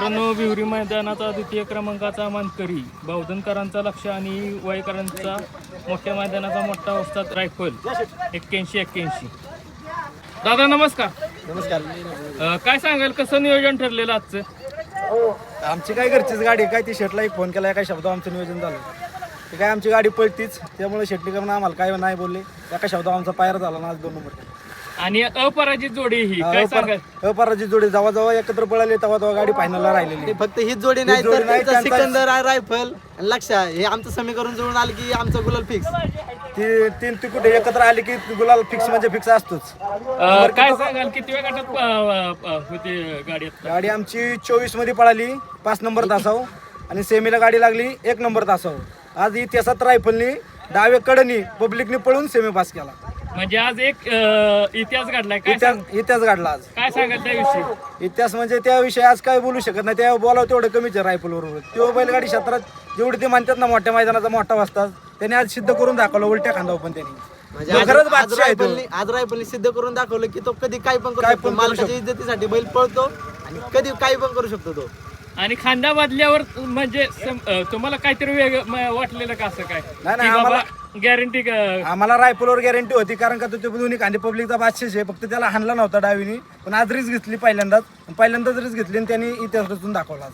मित्रांनो विहुरी मैदानाचा द्वितीय क्रमांकाचा मानकरी. बावधनकरांचा लक्ष आणि वाईकरांचा मोठ्या मैदानाचा मोठा वस्ताद रायफल. एक्क्याऐंशी एक्क्याऐंशी. दादा नमस्कार. नमस्कार. अं, काय सांगाल? कसं नियोजन ठरलेलं आजचं? आमची काय घरचीच गाडी आहे, काय ती शेटला एक फोन केला एका शब्द आमचं नियोजन झालं. ते काय आमची गाडी पळतीच त्यामुळे शेट्टी करून आम्हाला काय नाही बोलले. एका शब्द आमचा पायर झाला ना आज दोन नंबर. आणि अपराजित जोडी ही काय सांगाल? अपाराची जोडी जेव्हा जेव्हा एकत्र पळाले तेव्हा तेव्हा गाडी फायनलला राहिलेली. फक्त हीच जोडी नाही जोडी तर नाही, त्यांचा त्यांचा- सिकंदर आहे रायफल. आणि लक्ष हे आमचं समीकरण जुळून आलं की आमचं गुलाल फिक्स ती तीन ती कुठे एकत्र आली की गुलाल फिक्स म्हणजे फिक्स असतोच. अं, काय सांगाल? किती वेळ गटात होती गाडी आता? गाडी आमची चोवीसमध्ये पळाली पाच नंबर तासाव. आणि सेमीला गाडी लागली एक नंबर तासाव. आज इतिहासात रायफलनी डावे कडनी पब्लिकनी पळून सेमी पास केला. म्हणजे आज एक अं, इतिहास घडलाय. काय इतिहास सांग- इतिहास घडला आज. काय सांगाल त्याविषयी इतिहास म्हणजे त्याविषयी आज काय बोलू शकत नाही. त्या बोलावं तेवढं कमीच आहे रायफल बरोबर तो बैलगाडी क्षेत्रात जेवढी ते म्हणतात ना मोठ्या मैदानाचा मोठा वाजतात त्याने आज सिद्ध करून दाखवलं उलट्या खांदावर पण त्यांनी. म्हणजे तो आज- खरंच आज बादशाह आहे तो. रायफलनी आज रायफलनी सिद्ध करून दाखवलं की तो कधी काय पण करू काय शकतो. करू मालकाच्या इज्जतीसाठी बैल पळतो आणि कधी काही पण करू शकतो तो. आणि खांदा बादल्यावर म्हणजे सम- तुम्हाला काहीतरी वेग म- वाटलेलं का असं काय? नाही, नाही, आम्हाला- गॅरंटी आम्हाला रायफलवर गॅरंटी होती कारण का तो ते दोन्ही कांदे पब्लिकचा बादशेष आहे. फक्त त्याला हाणला नव्हता डावीनी पण आज रिस्क घेतली पहिल्यांदाच. पहिल्यांदाच रिस्क घेतली आणि त्यांनी इतिहास रचून दाखवला आज.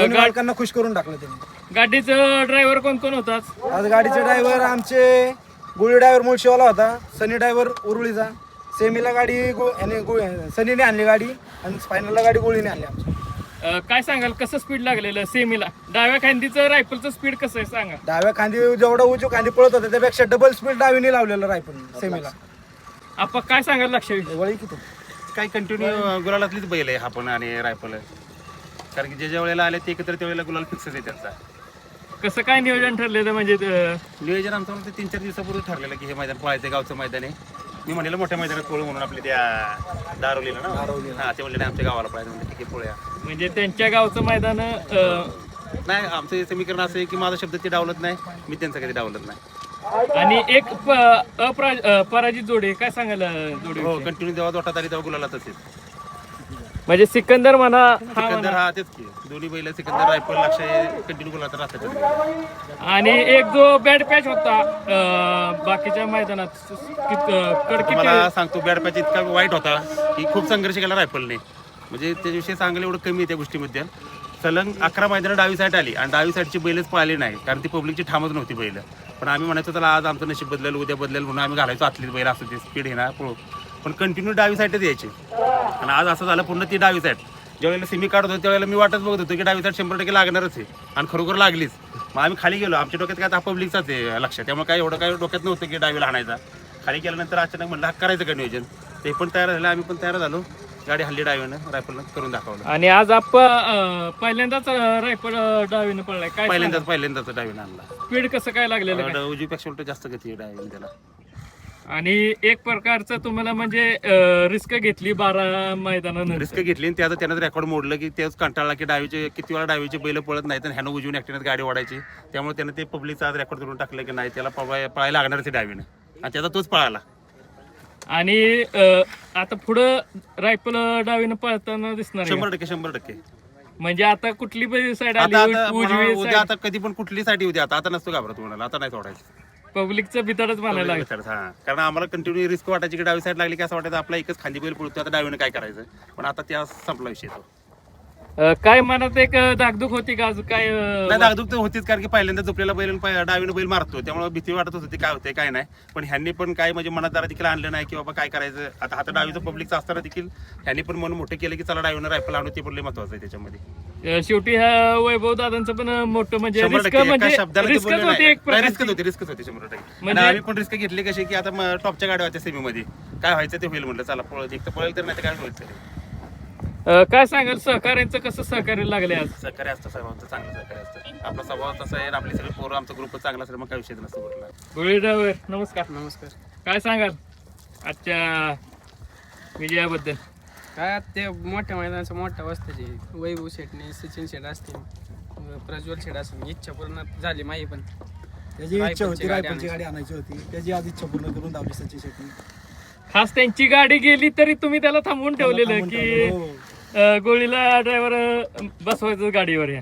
दोन्ही मालकांना खुश करून टाकलं त्यांनी. गाडीचं ड्रायव्हर कोण कोण होतात आज? गाडीचे ड्रायव्हर आमचे गुळी ड्रायव्हर मुळशीवाला होता सनी ड्रायव्हर उरुळीचा. सेमीला गाडी गु- याने गु- सनीने आणली गाडी आणि फायनलला गाडी गोळीने आणली आमची. काय सांगाल कसं स्पीड लागलेलं सेमीला डाव्या खांदीचं रायफलचं स्पीड कसं आहे सांगा. डाव्या खांदी जेवढा उजू खांदी पळत होता त्यापेक्षा डबल स्पीड डावीने लावलेलं रायफल सेमीला आपण काय सांगाल लक्षात वळी किती काही कंटिन्यू गुलालातलीच बैल आहे हा पण आणि रायफल कारण की जे ज्या वेळेला आले ते एकत्र त्यावेळेला गुलाल फिक्सच आहे त्यांचा. कसं काय नियोजन ठरलेलं म्हणजे नियोजन आमचं तीन चार दिवसापूर्वी ठरलेलं की हे मैदान पळायचं गावचं मैदान आहे. मी म्हणलेलं मोठ्या मैदानात पळू म्हणून आपल्या त्या दारोलीला ना? हा ते म्हणले नाही, आमच्या गावाला पळायचं म्हणजे ठीक आहे पळूया. म्हणजे त्यांच्या गावचं मैदान अं, नाही आमचं हे समीकरण असं आहे की माझा शब्द ते डावलत नाही मी त्यांचा कधी डावलत नाही. आणि एक प- अपरा- अं, पराजित जोडी. काय सांगाल अं, जोडी हो कंटिन्यू जेव्हा दोटात आली तेव्हा गुलालातच आहे. म्हणजे सिकंदर म्हणा हा सिकंदर म्हणा हा तेच की. दोन्ही बैल सिकंदर रायफल लक्ष कंटिन्यू गुलालात राहतात आणि एक जो बॅड पॅच होता अं, बाकीच्या मैदानात कित- अं, कडकित मला सांगतो बॅड पॅच इतका वाईट होता की खूप संघर्ष केला रायफलने. म्हणजे त्याच्याविषयी सांगायला एवढं कमी आहे त्या गोष्टीमध्ये. सलंग अकरा मैदानं डावी साईड आली आणि डावी साईडची बैलच पळाली नाही कारण ती पब्लिकची ठामच नव्हती बैल. पण आम्ही म्हणायचो त्याला आज आमचं नशीब बदलेल उद्या बदलेल म्हणून आम्ही घालायचो आतली बैल असं ते स्पीड येणार पळू पण कंटिन्यू डावी साईडच यायची. आणि आज असं झालं पूर्ण ती डावी साईड ज्यावेळेला सिमी काढत होतो त्यावेळेला मी वाटच बघत होतो की डावी साईड शंभर टक्के लागणारच आहे. आणि खरोखर लागलीच. मग आम्ही खाली गेलो. आमच्या डोक्यात काय आता पब्लिकचाच आहे लक्ष त्यामुळे काय एवढं काय डोक्यात नव्हतं की डावीला आणायचा. खाली गेल्यानंतर अचानक म्हणलं हा करायचं का नियोजन? ते पण तयार झालं. आम्ही पण तयार झालो. गाडी हल्ली डावीनं रायफलनं करून दाखवलं. आणि आज आपण पहिल्यांदाच रायफल डावीनं पडलाय. काय पहिल्यांदाच पहिल्यांदाच डावीनं आणला. स्पीड कसं काय लागलेलं? उजवीपेक्षा उलट जास्त गती डावीनं त्याला. आणि एक प्रकारचं तुम्हाला म्हणजे रिस्क घेतली बारा मैदानानंतर. रिस्क घेतली आणि त्याचं त्यानं रेकॉर्ड मोडलं की तेच कंटाळला की डावीचे किती वेळा डावीचे बैल पळत नाही तर ह्यानं उजवून ऍक्टिव्ह गाडी ओढायची. त्यामुळे त्यानं ते पब्लिकचा आज रेकॉर्ड करून टाकलं की नाही त्याला पळायला लागणारच आहे डावीनं. आणि त्याचा तोच पळाला. आणि आता पुढं रायफल डावीनं पळताना दिसणार. शंभर टक्के शंभर टक्के. म्हणजे आता कुठली पण साईड उद्या आता कधी पण कुठली साठी उद्या आता. आता नसतो घाबरत म्हणाला आता नाही सोडायचं. पब्लिकचं भितरच लागलं. हा. कारण आम्हाला कंटिन्यू रिस्क वाटायची की डावी साईड लागली की असं वाटायचं आपला एकच खांदी बैल पळतो आता डावीनं काय करायचं? पण आता त्या संपला विषय तो. अं, काय मनात एक अं, धाकधूक होती का आज काय अं, नाही दागदुग तर होतीच कारण की पहिल्यांदा झोपलेला बैल आणि डावीनं बैल मारतो. त्यामुळे भीती वाटत होती काय होते काय नाही. पण ह्यांनी पण काय म्हणजे मनात जरा देखील आणलं नाही की बाबा काय करायचं. आता हातात डावीचं पब्लिकचं असताना देखील ह्यांनी पण मन मोठं केलं की चला डावीनं रायफल आणू ते पण लय महत्वाचं आहे त्याच्यामध्ये. अं, शेवटी ह्या वैभव दादांचं पण अं, मोठं म्हणजे शंभर रिस्क टक्के. एका म्हणजे शब्दाला ते रिस्कच बोलले होती नाही. एक नाही, रिस्कच प्रकारची. होती रिस्कच होती शंभर टक्के. आणि म्हणजे- आम्ही पण रिस्क घेतली कशी की आता म- टॉपच्या गाड्या होत्या सेमीमध्ये काय व्हायचं ते होईल म्हटलं चला पळत एक तर पळेल तर नाही तर काय होईल तरी अं, काय सांगाल? सहकार्यांचं कसं सहकार्य लागले आज? सहकार्य असतं सर्वांचं चांगलं सहकार्य असतं. आपला स्वभाव तसा आहे आपली सगळी पोरं आमचा ग्रुप चांगला असेल मग काय विषय नसतो गोळी ड्रायव्हर नमस्कार. नमस्कार. काय सांगाल आजच्या विजयाबद्दल? काय ते मोठ्या मैदानाचं मोठ्या वस्ताचे वैभव शेटणे सचिन शेट असतील प्रज्वल शेट असतील इच्छा पूर्ण झाली माही पण. त्याची इच्छा रायफलची होती गाडी रायफलची गाडी आणायची होती. त्याची आज इच्छा पूर्ण करून दावली सचिन शेट्टी खास त्यांची गाडी गेली तरी तुम्ही त्याला थांबवून ठेवलेलं की हो. अं, गोळीला ड्रायव्हर बसवायचं गाडीवर या.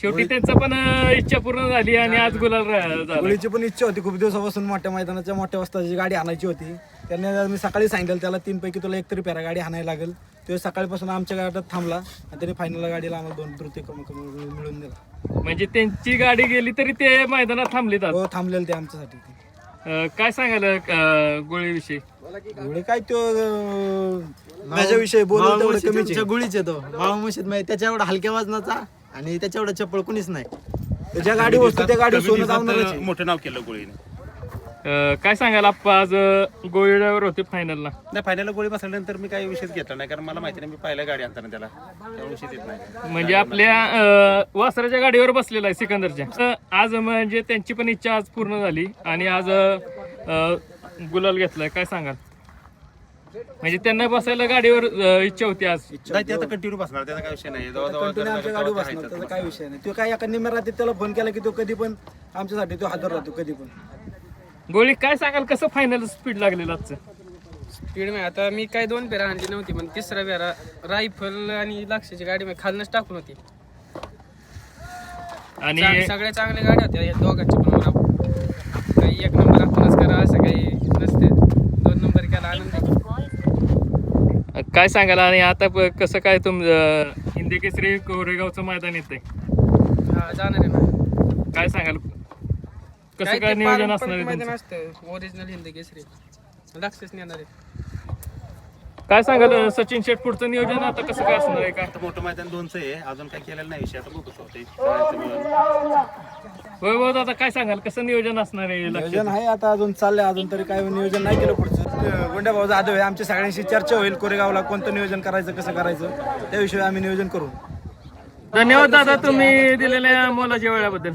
शेवटी त्यांचं पण अं, इच्छा पूर्ण झाली आणि आज गुलाल रा- झाला. गोळीची पण इच्छा होती. खूप दिवसापासून मोठ्या मैदानाच्या मोठ्या वाजताची गाडी आणायची होती. त्याने मी सकाळी सांगितलं त्याला तीन पैकी तुला एकतरी पेरा गाडी आणायला लागेल. तो सकाळपासून आमच्या गाड्यात थांबला आणि त्याने फायनलला गाडीला आम्हाला दोन तृतीय क्रमांक मिळवून मिळून दिला. म्हणजे त्यांची गाडी गेली तरी ते मैदानात थांबलेत आज? हो थांबलेलं ते आमच्यासाठी. अं, काय सांगाल गोळीविषयी? एवढे काय तो अं, माझ्याविषयी बोलून तेवढं कमीच आहे. गुळीच येतो माळा मशीद माहिती त्याच्या एवढा हलक्या वजनाचा आणि त्याच्या एवढा चप्पल कुणीच नाही. ज्या गाडी वस्तू त्या गाडी सोनं दिवसात जाऊनच आहे. मोठं नाव केलं गोळीने. अं, काय सांगाल आप्पा आज अं, गोळी ड्रायव्हर होते फायनलला नाही फायनलला गोळी बसल्यानंतर मी काही विषयच घेतला नाही कारण मला माहिती नाही मी पहिल्या गाडी आणताना त्याला. त्यामुळे विषय येत नाही. म्हणजे आपल्या अं, वासराच्या गाडीवर बसलेला आहे सिकंदरच्या. अं, आज म्हणजे त्यांची पण इच्छा आज पूर्ण झाली आणि आज अं, गुलाल घेतलाय. काय सांगाल? म्हणजे त्यांना बसायला गाडीवर अं, इच्छा होती आज. नाही ते आता कंटिन्यू बसणार त्याचा काय विषय नाही. कंटिन्यू आमच्या गाडी बसणार त्याचा काय विषय नाही. तो काय एका निम्या रात्री त्याला फोन केला की तो कधी पण आमच्यासाठी तो हजर राहतो कधी पण. गोळी काय सांगाल कसं फायनल स्पीड लागलेलं आजचं? स्पीड मी आता मी काय दोन फेरा आणली नव्हती पण तिसरा फेरा रायफल आणि लक्षाची गाडी मी खालनच टाकून होती. आणि चांग- सगळ्या चांगल्या गाड्या होत्या या दोघांच्या पण मला काही एक नंबर आपणच करा असं काही नसते दोन नंबर केला आनंद आहे. काय सांगाल आणि आता प- कसं काय तुम अं, हिंदी केसरी कोरेगावचं मैदान येतंय? हा जाणार आहे ना. काय सांगाल? कसं काय नियोजन असणार आहे मैदान तुमचं? असतं. ओरिजिनल हिंदी केसरी. लक्षच नेणार आहे. काय सांगाल अं, सचिन शेट पुढचं नियोजन आता कसं काय असणार आहे? काय आता मोठं मैदान दोनचं आहे. अजून काय केलेलं नाही विषय. आता बघू होते भाऊ दादा काय सांगाल? कसं नियोजन असणार आहे लक्षात? नियोजन आहे आता अजून चाललंय अजून तरी काय नियोजन नाही केलं पुढचं. गुंड्या भाऊ जाधव आहे आमच्या सगळ्यांशी चर्चा होईल कोरेगावला कोणतं नियोजन करायचं कसं करायचं त्याविषयी आम्ही नियोजन करू. धन्यवाद दादा तुम्ही दिलेल्या मोलाच्या वेळाबद्दल.